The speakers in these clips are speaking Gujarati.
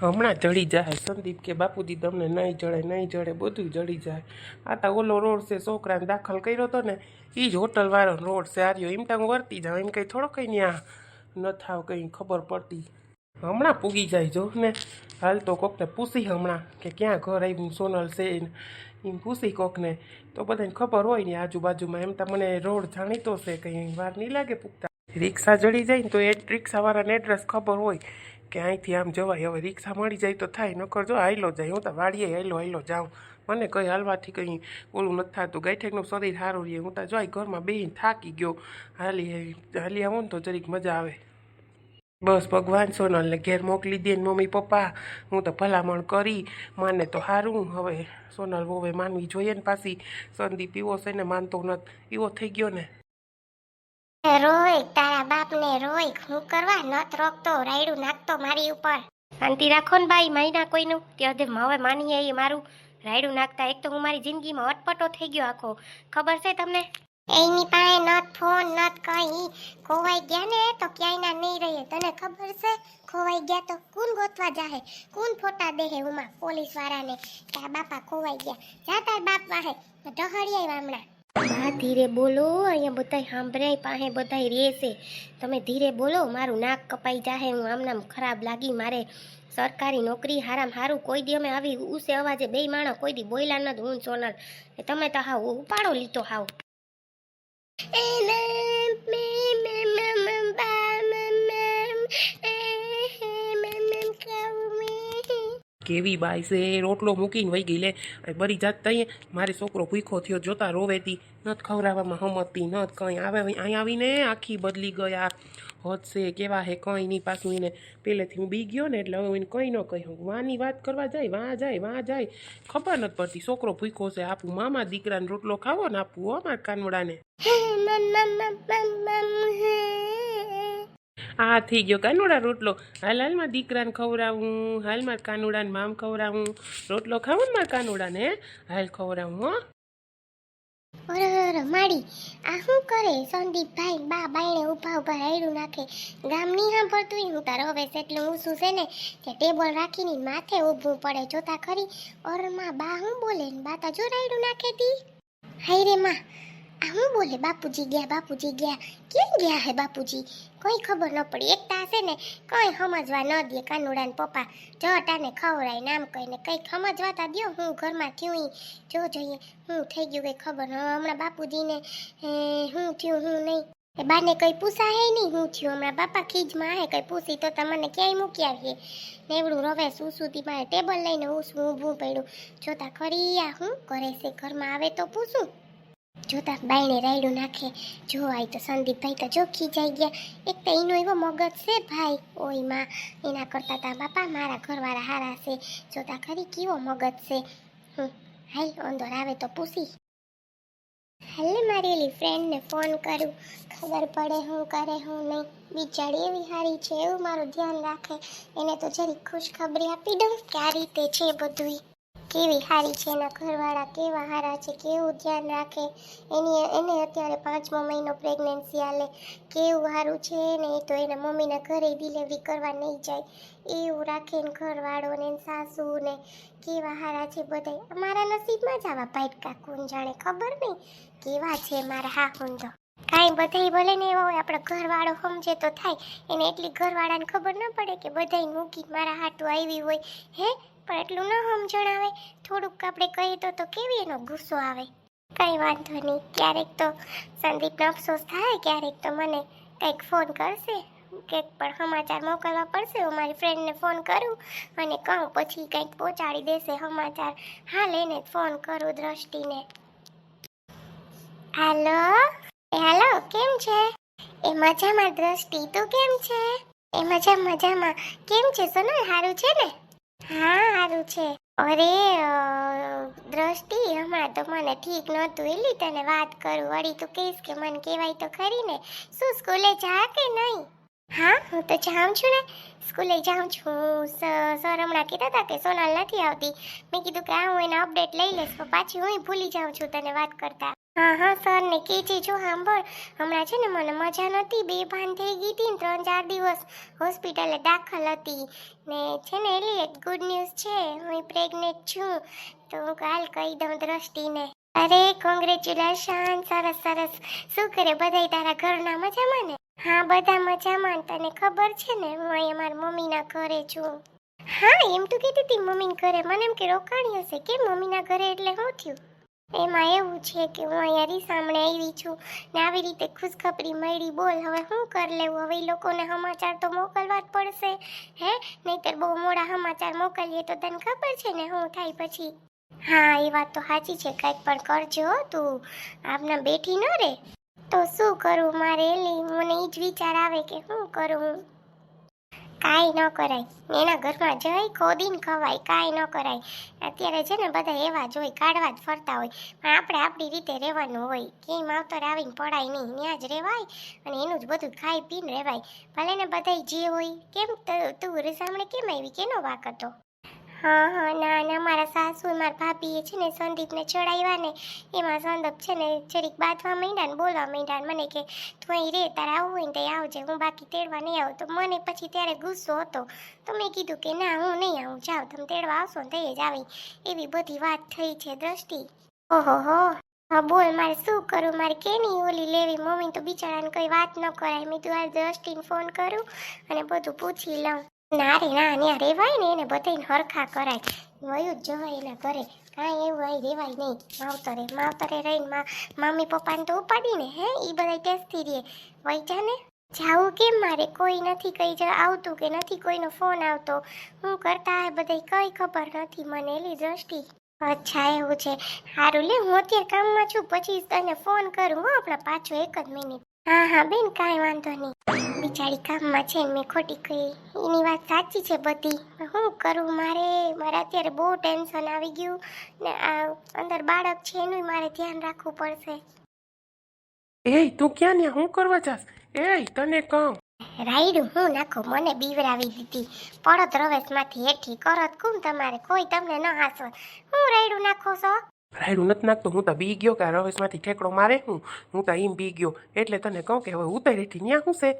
હમણાં જડી જાય. સંદીપ કે, બાપુજી, તમને નહીં જડે નહીં જડે બધું જડી જાય. આ તો ઓલો રોડ છે, છોકરાને દાખલ કર્યો હતો ને એ જ હોટલવાળો રોડ છે. આર્યો, એમ હું વર્તી જાઉં, એમ કંઈ થોડો કંઈ ત્યાં ન થાવ કંઈ ખબર પડતી. હમણાં પૂગી જાય જો ને. હાલ તો કોકને પૂછી હમણાં કે ક્યાં ઘર આવ્યું સોનલ છે એમ પૂછી કોકને. તો બધાને ખબર હોય ને આજુબાજુમાં. એમ તો મને રોડ જાણીતો છે, કંઈ વાર નહીં લાગે પૂગતા. રિક્ષા જડી જાય ને તો એ રિક્ષાવાળાને એડ્રેસ ખબર હોય. કે અહીંથી આમ જવાય, હવે રિક્ષા મળી જાય તો થાય, નકર જો હાઈલો જાય, હું તો વાડીએ હાઈલો હાઈલો જાઉં. મને કંઈ હાલવાથી કંઈ ઓલું નથી થતું. ગાયઠેકનું શરીર સારું રહે, હું તો જોઈ ઘરમાં બેહીને થાકી ગયો. હાલી હાલી આવું ને તો જરીક મજા આવે. બસ, ભગવાન સોનલને ઘેર મોકલી દે ને મમ્મી પપ્પા. હું તો ભલામણ કરી, માને તો સારું હવે સોનલ વોવે માનવી જોઈએ ને પાછી. સંદીપ એવો છે ને માનતો નથી. એવો થઈ ગયો ને? રોય તારા બાપને રોય હું કરવા નત રોકતો રાયડું નાખતો મારી ઉપર. શાંતિ રાખો ને ભાઈ મહિના કોઈનું. તે હવે માનીએ એ મારું રાયડું નાખતા. એક તો હું મારી જિંદગીમાં અટપટો થઈ ગયો આખો. ખબર છે તમને? એની પાસે નત ફોન નત કઈ. ખોવાઈ ગયા ને તો ક્યાંય ના નહીં રહે તને ખબર છે? ખોવાઈ ગયા તો કોણ ગોતવા જાહે. કોણ ફોટા દેહે ઉમાં પોલીસ વાળાને કે આ બાપા ખોવાઈ ગયા. જા તાર બાપ વાહે. ઢહડિયા હમણાં. બા, ધીરે બોલો, અહીંયા બધા સાંભળાય પાસે બધા રહેશે. તમે ધીરે બોલો, મારું નાક કપાઈ જાહે, હું આમનામ ખરાબ લાગી, મારે સરકારી નોકરી હારામ હારું, કોઈ દી અમે આવી ઉસે અવાજે બે માણસ, કોઈ દી બોયલા નથી હું સોનલ. તમે તો હાવ ઉપાડો લીધો હાવ. કેવી બાઈ છે? રોટલો મૂકીને વહી ગઈ. લે બરી જાત તઈએ. મારે છોકરો ભૂખો થયો, જોતા રોવેતી નથ ખવડાવવામાં હમતી, નથ કંઈ આવે. અહીં આવીને આખી બદલી ગયા હોત છે, કેવા હે કંઈ નહીં. પાછું એને પહેલેથી હું બી ગયો ને એટલે હવે એને કંઈ ન કહ્યું વાની વાત કરવા જાય, વાં જાય વાં જાય. ખબર નથી પડતી, છોકરો ભૂખો છે. આપું મામા દીકરાને રોટલો ખાવો ને આપું હો મારા કાનવડાને આ થઈ ગયો, કાનુડા રોટલો. હાલ, હાલમાં દીકરાને ખવડાવું હાલ મારા કાનુડાને મામ ખવડાવું. રોટલો ખાવું ને મારા કાનુડાને હાલ ખવડાવું, હો. અરે માડી, આ શું કરે? સંદીપભાઈ, બા બાયણે ઊભા ઊભા રાયડું નાખે. ગામની સાંભળતું હું તારો હવે એટલું ઊંચું છે ને કે ટેબલ રાખીને માથે ઊભું પડે. જોતા ખરી ઓરમાં, બા હું બોલે? ને બા તા જો રાયડું નાખે તી? હાય રે, માં, આ હું બોલે? બાપુજી ગયા બાપુજી ગયા. કેમ ગયા હે બાપુજી? કોઈ ખબર ન પડી. એકતા હશે ને, કંઈ સમજવા ન દે કાનુડાને પપ્પા. પપ્પા જટાને ખવડાય નામ કહીને કંઈક સમજવા તા દ્યો. હું ઘરમાં થયું જો જોઈએ, હું થઈ ગયું કંઈ ખબર હમણાં બાપુજીને, હું થયું, હું નહીં. એ બાને પૂછા પૂછાય નહીં, હું થયું. હમણાં બાપા ખીજમાં હે, કંઈ પૂછી તો તમને ક્યાંય મૂકી આવીએ. નેવડું રવે સુધી મારે ટેબલ લઈને હું શું ઊભું પડ્યું. જોતા ખરી આ હું કરે છે, ઘરમાં આવે તો પૂછું. જોતા બાઈને રાયડું નાખે, જો આય તો સંદીપભાઈ તો જો ખીજાઈ ગયા. એક તો એનો એવો મગજ છે ભાઈ, ઓયમાં, એના કરતા તા બાપા મારા ઘરવાળા હારા છે. જોતા ખરી કેવો મગજ છે? હાલ અંદર આવે તો પૂછી. હાલે મારી એલી ફ્રેન્ડને ફોન કરું. ખબર પડે હું કરે હું નહીં. બિચારી એવી હારી છે, એવું મારું ધ્યાન રાખે. એને તો જરી ખુશખબરી આપી દઉં. કે આ રીતે છે બધુંય? કેવી હારી છે, એના ઘરવાળા કેવા હારા છે, કેવું ધ્યાન રાખે? એની, એને અત્યારે પાંચમો મહિનો પ્રેગ્નન્સી હાલે. કેવું સારું છે ને એ તો એના મમ્મીના ઘરે ડિલિવરી કરવા નહીં જાય. એવું રાખે ને ઘરવાળો ને સાસુ ને કેવા હારા છે બધાય? અમારા નસીબમાં જ આવા ભાઈટકા કોણ જાણે, ખબર નહીં? કેવા છે મારા હા તો? કાંઈ બધાય ભલે ને એવા હોય, આપણો ઘરવાળો સમજે તો થાય. એને એટલી ઘરવાળાને ખબર ન પડે કે બધાય મૂકી મારા હાટું આવી હોય. હે? પણ એટલું ન સમજણ આવે થોડુંક આપણે કહીએ તો તો કેવી એનો ગુસ્સો આવે? કંઈ વાંધો નહીં. ક્યારેક તો સંદીપનો અફસોસ થાય, ક્યારેક તો મને કંઈક ફોન કરશે. કંઈક પણ સમાચાર મોકલવા પડશે. હું મારી ફ્રેન્ડને ફોન કરું અને કહું, પછી કંઈક પહોંચાડી દેશે સમાચાર. હા લઈને ફોન કરું દ્રષ્ટિને. હાલો? હાલો, કેમ છે? એ મજામાં, દ્રષ્ટિ, તું કેમ છે? એ મજા, મજામાં. કેમ છે, સોનલ? સારું છે ને? હા સારું છે. અરે દ્રષ્ટિ, હમણાં તો મને ઠીક નહોતું. એલી તને વાત કરું. વળી તું કહીશ કે મને કહેવાય તો ખરી ને. શું, સ્કૂલે જા કે નહીં? હા, હું તો જાઉં છું ને. સ્કૂલે જાઉં છું. સર હમણાં કીધા હતા કે સોનલ નથી આવતી. મેં કીધું કે હું એને અપડેટ લઈ લઈશ પાછી હું ભૂલી જાઉં છું તને વાત કરતા. હા હા સર ને કીધી જો સાંભળ. હમણાં છે ને મને મજા નહોતી, બે ભાન થઈ ગઈ હતી ને ત્રણ ચાર દિવસ હોસ્પિટલે દાખલ હતી. ને છે ને એક ગુડ ન્યૂઝ છે, હું પ્રેગ્નેન્ટ છું. તો હું કાલ કહી દઉં દ્રષ્ટિને. અરે કોંગ્રેચ્યુલેશન સરસ સરસ. શું કરે બધાય તારા ઘરના મજામાં ને? હા, બધા મજામાં તને ખબર છે ને, હું અહીંયા મારા મમ્મીના ઘરે છું. હા, એમ તો કીધી હતી મમ્મીના ઘરે. મને એમ કે રોકાણી હશે કે મમ્મીના ઘરે? એટલે શું થયું? એમાં એવું છે કે હું અહીંયા રીસામણે આવી છું ને આવી રીતે ખુશખબરી મળી. બોલ, હવે શું કરી લેવું? હવે એ લોકોને સમાચાર તો મોકલવા જ પડશે, હે? નહીતર બહુ મોડા સમાચાર મોકલીએ તો તને ખબર છે ને શું થાય પછી. હા, એ વાત તો સાચી છે. કંઈક પણ કરજો તું. આપના બેઠી ન રે. તો શું કરું? મારે એલી મને એ જ વિચાર આવે કે શું કરું કાંઈ ન કરાય. એના ઘરમાં જઈ ખોદીને ખવાય, કાંઈ ન કરાય. અત્યારે છે ને બધા એવા જ હોય, કાઢવા જ ફરતા હોય. પણ આપણે આપણી રીતે રહેવાનું હોય. કેમ માવતર આવીને પડાય નહીં. ત્યાં જ રહેવાય અને એનું જ બધું ખાઈ પીને રહેવાય. ભલે ને બધાય જે હોય, કેમ ત- રીસામણે કેમ આવી? કેનો વાક હતો? હા હા, ના ના, મારા સાસુ, મારા ભાભીએ છે ને સંદીપને ચડાવ્યા ને, એમાં સંદીપ છે ને જરીક બાંધવા માંડ્યા ને, બોલવા માંડ્યા મને કે તું અહીં રે, તારે આવવું હોય ને તો આવજે, હું બાકી તેડવા નહીં આવું. તો મને પછી ત્યારે ગુસ્સો હતો. તો મેં કીધું કે ના, હું નહીં આવું જાઉં તમે તેડવા આવશો ને તઈ જ આવી. એવી બધી વાત થઈ છે દ્રષ્ટિ. ઓહો હો. હા, બોલ, મારે શું કરું? મારે કેની ઓલી લેવી? મમ્મી તો બિચારાને કઈ વાત ન કરાય. મેં તું આ દ્રષ્ટિને ફોન કરું અને બધું પૂછી લઉં. ના રે ના ત્યાં રેવાય ને એને બધાને હરખા કરાય. વયું જ જવાય એના ઘરે. કાંઈ એવું અહીં રેવાય નહીં. માવતરે માવતરે રહીને મા મમ્મી પપ્પાને તો ઉપાડીને, હે એ બધા ટેસ્ટી રહે. વહી જાને. જાવું કેમ મારે? કોઈ નથી કઈ આવતું કે નથી કોઈનો ફોન આવતો. હું કરતા હે બધાય કઈ ખબર નથી મને એલી દ્રષ્ટિ. અચ્છા, એવું છે. સારું લે, હું અત્યારે કામમાં છું, પછી તને ફોન કરું, હો, આપણા પાછો એક જ મિનિટ. હા હા બેન કાંઈ વાંધો નહીં. બિચારી કામમાં છે ને મેં ખોટી કહી એની વાત સાચી છે બધી. શું કરું? મારે મારે અત્યારે બહુ ટેન્શન આવી ગયું ને આ અંદર બાળક છે એનું મારે ધ્યાન રાખવું પડશે. એ તું ક્યાં ને હું કરવા જાસ એ તને કહું. રાઈડ હું નાખો? મને બીવરાવી દીધી. પડત રવેશમાંથી હેઠી કરત. કુમ તમારે? કોઈ તમને ન હાસો હું રાયડું નાખો છો? રાયડું નથી નાખતો. હું તો બી ગયો કે રવેશમાંથી ઠેકડો મારે હું. હું તો એમ બી ગયો. એટલે તને કહું કે હવે ઉતરેથી ત્યાં શું છે?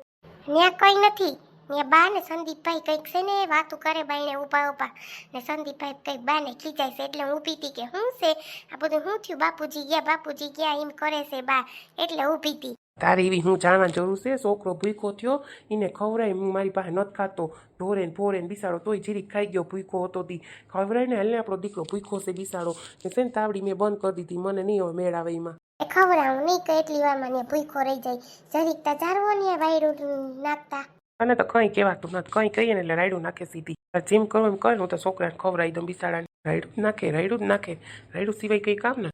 ત્યાં કોઈ નથી. ત્યાં બા ને સંદીપભાઈ કંઈક છે ને વાતું કરે બાઈને ઊભા ઊભા. ને સંદીપભાઈ કંઈક બાને ખીજાય છે એટલે ઊભી હતી કે હું છે? આ બધું શું થયું? બાપુજી ગયા બાપુજી ગયા એમ કરે છે બા એટલે ઊભી હતી. તારે એવી હું જાણવા જરૂર છે? છોકરો ભૂખો થયો એને ખવડાય હું મારી પાસે નથી ખાતો. ઢોરે ને ફોરે ને બિસાડો તોય જીરી ખાઈ ગયો ભૂખો હતો તી. ખવડાય ને હાલને આપણો દીકરો ભૂખો છે બિસાડો. ને છે ને તાવડી મેં બંધ કરી દીધી મને નહીં હવે મેળ આવે એમાં. એ ખવડાવું નહીં કે એટલી વારમાં મને ભૂખો રહી જાય. જરીક તા જારવો ને વાયરું નાખતા. અને તો કંઈ કહેવાતું નથી. કંઈ કહીએ ને એટલે રાયડું નાખે સીધી. જીમ કરો એમ કરે હું તો છોકરાને ખવડાવી દઉં બિસાડાને રાયડું જ નાખે રાયડું જ નાખે. રાયડું સિવાય કંઈ કામ ને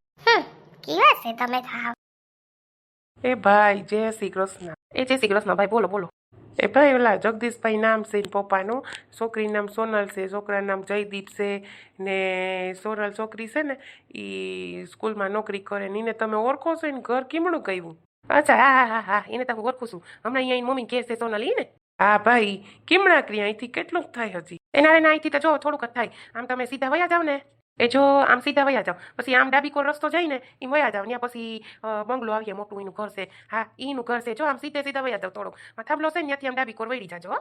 કેવા છે તમે એ ભાઈ જય શ્રી કૃષ્ણ. એ જય શ્રી કૃષ્ણ ભાઈ બોલો બોલો. એ ભાઈ ઓલા જગદીશભાઈ નામ છે પપ્પાનું. છોકરીનું નામ સોનલ છે છોકરાનું નામ જયદીપ છે. ને સોનલ છોકરી છે ને એ સ્કૂલમાં નોકરી કરે ને. એને તમે ઓળખો છો? ને ઘર કેમણું કહ્યું અચ્છા હા હા હા હા એને તમે ઓળખું છું. હમણાં અહીંયા મમ્મી કહે છે સોનલ એ ને? હા ભાઈ કેમણા કરી અહીંથી કેટલું થાય હજી. એના એના અહીંથી તો જો, થોડુંક થાય. આમ તમે સીધા વયા જાવ ને. એ જો, આમ સીધા વયા જાવ. પછી આમ ડાબી કોર રસ્તો જાય ને, એમ વયા જાવ. ત્યાં પછી બંગલો આવીએ, મોટું એનું ઘર છે. હા એનું ઘર છે. જો, આમ સીધે સીધા વયા જાવ થોડોક. થાંભલો છે ને, ત્યાંથી આમ ડાબી કોર વળી જાજો, હો.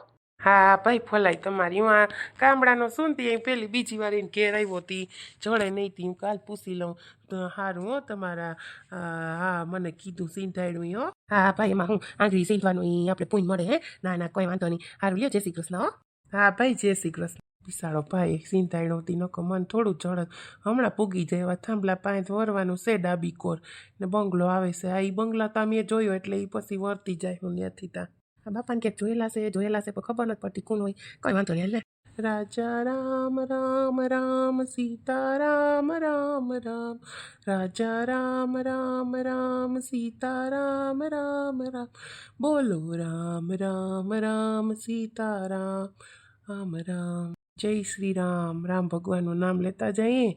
ભાઈ ફોલાય તમારી. હું આ ગામડાનો શું તી અહીં પેલી બીજી વાર એને ઘેર આવ્યો હતી જોડે નહીં હતી હું કાલ પૂછી લઉં. તો સારું હો, તમારા હા, મને કીધું સીંધાડ્યું હો. હા, ભાઈ, એમાં હું આંગળી સીંધવાનું એ આપણે પૂન મળે, હે? ના ના, કોઈ વાંધો નહીં. સારું લ્યો, જય શ્રી કૃષ્ણ, હો. હા, ભાઈ, જય કૃષ્ણ. વિશાળો ભાઈ સીંધાડ્યો હતી નકો મન થોડું ઝડક હમણાં પૂગી જાય એવા થાંભલા પાંચ વરવાનું છે, ડાબી કોર. ને બંગલો આવે છે. આ ઈ બંગલા તો મેં જોયો એટલે એ પછી વર્તી જાય હું ત્યાંથી ત્યાં. બાપાને ક્યાંક જોયેલા છે જોયેલા છે, પણ ખબર નથી પડતી કોણ હોય. કોઈ વાંધો નહીં લે. રાજા રામ રામ રામ, સીતા રામ રામ રામ. રાજા રામ રામ રામ, સીતા રામ રામ રામ. બોલો રામ રામ રામ, સીતા રામ રામ રામ. જય શ્રી રામ. રામ ભગવાનનું નામ લેતા જઈએ.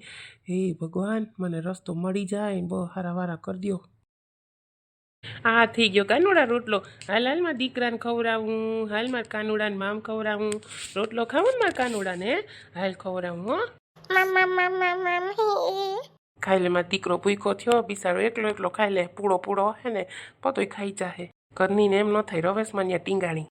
હે ભગવાન, મને રસ્તો મળી જાય બહુ હારા વારા કરી દ્યો. આ થઈ ગયો કાનુડા રોટલો. હાલ હાલમાં દીકરાને ખવડાવું હાલ માર કાનુડાને મામ ખવડાવું. રોટલો ખાવું ને માર કાનુડાને? હાલ ખવડાવું હો. ખાઈ લે માર દીકરો ભૂખો થયો બિસારો એકલો એકલો ખાઈ લે પૂળો પૂળો હે ને? પતોય ખાઈ જાહે. ઘરની ને એમ ન થાય રવેશમાં ત્યાં ટીંગાણી.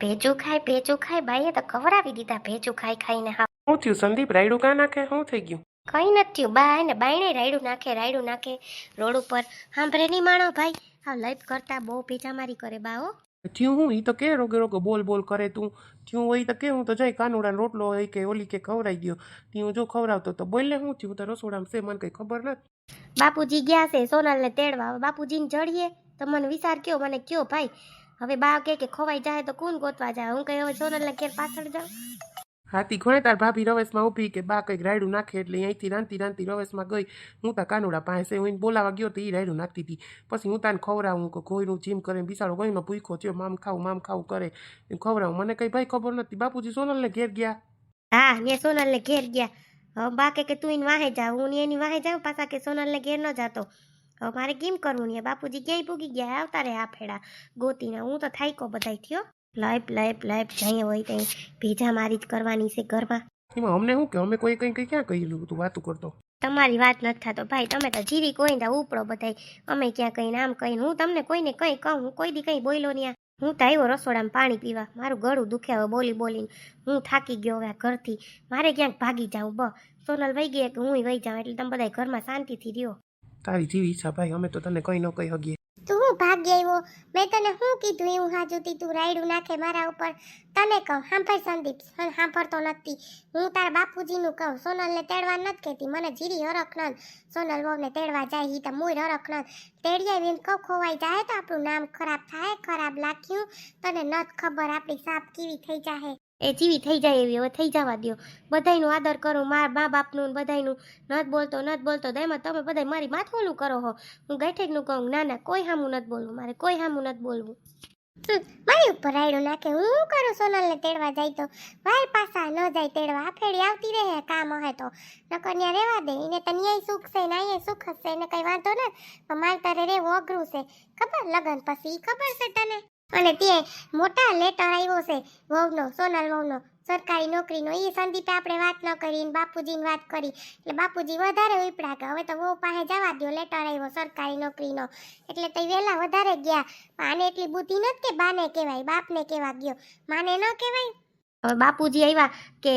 ભેજું ખાય ભેજું ખાય બાઈએ તો ખવડાવી દીધા ભેજું ખાઈ ખાઈને હા. શું થયું? સંદીપ રાયડું કા નાખે? શું થઈ ગયું? કઈ નથી થયું. બા ને બાયણે રાયડું નાખે રાયડું નાખે રોડ ઉપર. સાંભળે નહીં માણો ભાઈ. હા લાઈફ કરતા બહુ પીછામારી કરે બા હો. થયું હું? એ તો કે રોગે રોગે બોલ બોલ કરે તું. થયું હોય તો કે હું તો જઈ કાનુડાનો રોટલો હોય કે ઓલી કે ખવડાઈ ગયો. ત્યાં હું જો ખવડાવતો તો બોલે હું થયું? તો રસોડામાં છે મને કઈ ખબર નથી. બાપુજી ગયા છે સોનાલને તેડવા. બાપુજીને જડીએ. તો મને વિચાર કયો મને કયો ભાઈ. હવે બા કે કે ખોવાઈ જાય તો કોણ ગોતવા જાય? હું કઈ હવે સોનલને ઘેર પાછળ જાઉં? હાથી ઘણે તાર ભાભી રવેશમાં ઊભી કે બા કંઈક રાયડું નાખે એટલે અહીંથી રાંતી રાંતી રવેશમાં ગઈ હું તા કાનુડા પાસે હું બોલાવા ગયો તો એ રાયડું નાખતી હતી પછી હું તાને ખવડાવું કે કોઈનું જીમ કરે બિસાડો ગોયનો ભૂખો થયો મામ ખાવું મામ ખાવું કરે એમ ખવડાવું મને કંઈ ભાઈ ખબર નથી બાપુજી સોનલને ઘેર ગયા હા મેં સોનલને ઘેર ગયા બા કે તું એને વાહે જા હું એની વાહે જાઉં પાછા કે સોનલને ઘેર ન જાતો હવે મારે કેમ કરવું ને બાપુજી ક્યાંય પૂગી ગયા આવતા રે આ ફેડા ગોતીને હું તો થાયકો બધાય થયો લાઈપ લાઈફ લાઈફ જઈ હોય ત્યાં ભેજા મારી જ કરવાની છે ઘરમાં. એમાં અમને શું કે? અમે કોઈ કંઈ કંઈ ક્યાં કહેલું તું વાતું કરતો. તમારી વાત નથી થતો. ભાઈ તમે તો જીરી કોઈ દા ઉપડો બધાય. અમે ક્યાં કઈ નામ કહીને હું તમને કોઈને કઈ કહું હું કોઈ દી કઈ બોલ્યો નહીં હું તો આવ્યો રસોડામાં પાણી પીવા. મારું ગળું દુખે હવે બોલી બોલીને. હું થાકી ગયો હવે ઘરથી. મારે ક્યાંક ભાગી જાઉં બ. સોનલ વહી ગઈ કે હું વહી જાઉં. એટલે તમે બધા ઘરમાં શાંતિથી રહ્યો. તારી જેવી ઈચ્છા ભાઈ. અમે તો તને કંઈ ન કહી શકીએ. તું હું ભાગ્ય આવ્યો? મેં તને શું કીધું? એવું હાજુતી તું રાયડું નાખે મારા ઉપર. તને કહું, સાંભળ સંદીપ સાંભળતો નથી. હું તાર બાપુજીનું કહું, સોનલને તેડવા નથી કહેતી. મને જીરી હરખ નન સોનલ વહુને તેડવા જાય, ઈ તો મૂળ હરખ નન તેડી વિન કહું ખોવાઈ જાય તો આપણું નામ ખરાબ થાય ખરાબ લાગ્યું. તને નથી ખબર, આપણી સાપ કેવી થઈ જાહે. એ જીવી થઈ જાય એવી, હવે થઈ જવા દ્યો. બધાયનું આદર કરું, માર મા બાપનું બધાયનું. નથ બોલતો નથ બોલતો એમાં તમે બધા મારી માથું ઓલું કરો હો. હું ગઈઠેકનું કહું, ના ના, કોઈ હામું નથી બોલવું, મારે કોઈ હામું નથી બોલવું. મારી ઉપર રાયડું નાખે, હું શું કરું સોનલને તેડવા જાય તો? વાર પાસા ન જાય તેડવા આ ફેરી આવતી રહે, કામ હે તો. નકર ન્યા રહેવા દે એને તો ન્યાય સુખ છે ને અહીંયા સુખ છે, એને કઈ વાંધો ને પણ મારે તારે રહેવું અઘરું છે. ખબર લગન પછી ખબર છે તને? અને તે મોટા લેટર આવ્યો છે, વહુનો, સોનલ વહુનો, સરકારી નોકરીનો એ સંદીપે આપણે વાત ન કરી બાપુજીને વાત કરી. એટલે બાપુજી વધારે ઉપડા કે હવે તો વહુ પાસે જવા દ્યો લેટર આવ્યો સરકારી નોકરીનો. એટલે તે વહેલા વધારે ગયા. આને એટલી બુદ્ધિ નથી કે બાને કહેવાય, બાપને કહેવા ગયો માને ન કહેવાય? હવે બાપુજી આવ્યા કે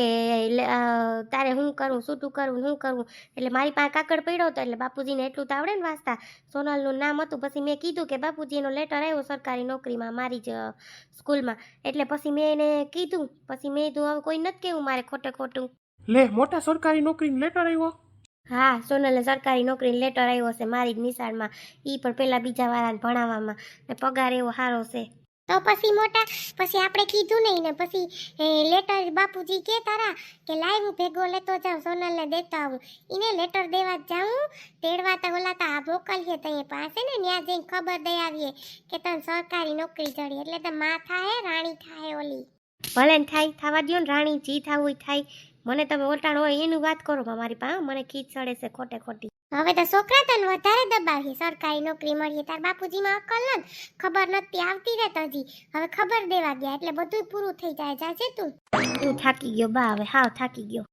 તારે હું કરું શું તું કરું હું કરું? એટલે મારી પાસે કાકડ પડ્યો હતો એટલે બાપુજીને એટલું તો આવડે ને વાંચતા. સોનલનું નામ હતું પછી મેં કીધું કે બાપુજી એનો લેટર આવ્યો સરકારી નોકરીમાં મારી જ સ્કૂલમાં. એટલે પછી મેં એને કીધું પછી મેં કીધું હવે કોઈ નથી કેવું મારે ખોટે ખોટું. લે મોટા સરકારી નોકરીનો લેટર આવ્યો? હા સોનલને સરકારી નોકરી લેટર આવ્યો છે મારી જ નિશાળમાં. ઈ પણ પેલા બીજા વાળાને ભણાવવામાં. ને પગાર એવો સારો છે. તો પછી મોટા, પછી આપણે કીધું નહીં ને, પછી લેટર બાપુજી કે તારા કે લાય ભેગો લેતો જાઉં, સોનલને દેતો આવું. એને લેટર દેવા જાઉં, તેડવા તો ઓલા તો આ મોકલીએ તઈએ પાસે ને ત્યાં જઈને ખબર દઈ આવીએ કે તને સરકારી નોકરી જડી. એટલે તો માં થાય રાણી થાય ઓલી. ભલે થાય, થવા દ્યો ને, રાણી જી થવું થાય. મને તમે ઓટાણ હોય, એનું વાત કરો, મારી પાસે મને ખીચ ચડે છે ખોટે ખોટી. હવે તો છોકરા તને વધારે દબાવી સરકારી નોકરી મળીએ તાર બાપુજીમાં અકલ ન ખબર નથી આવતી રે તજી. હવે ખબર દેવા ગયા એટલે બધું પૂરું થઈ જાય. જાજે તું. હું થાકી ગયો બા, હવે હાવ થાકી ગયો.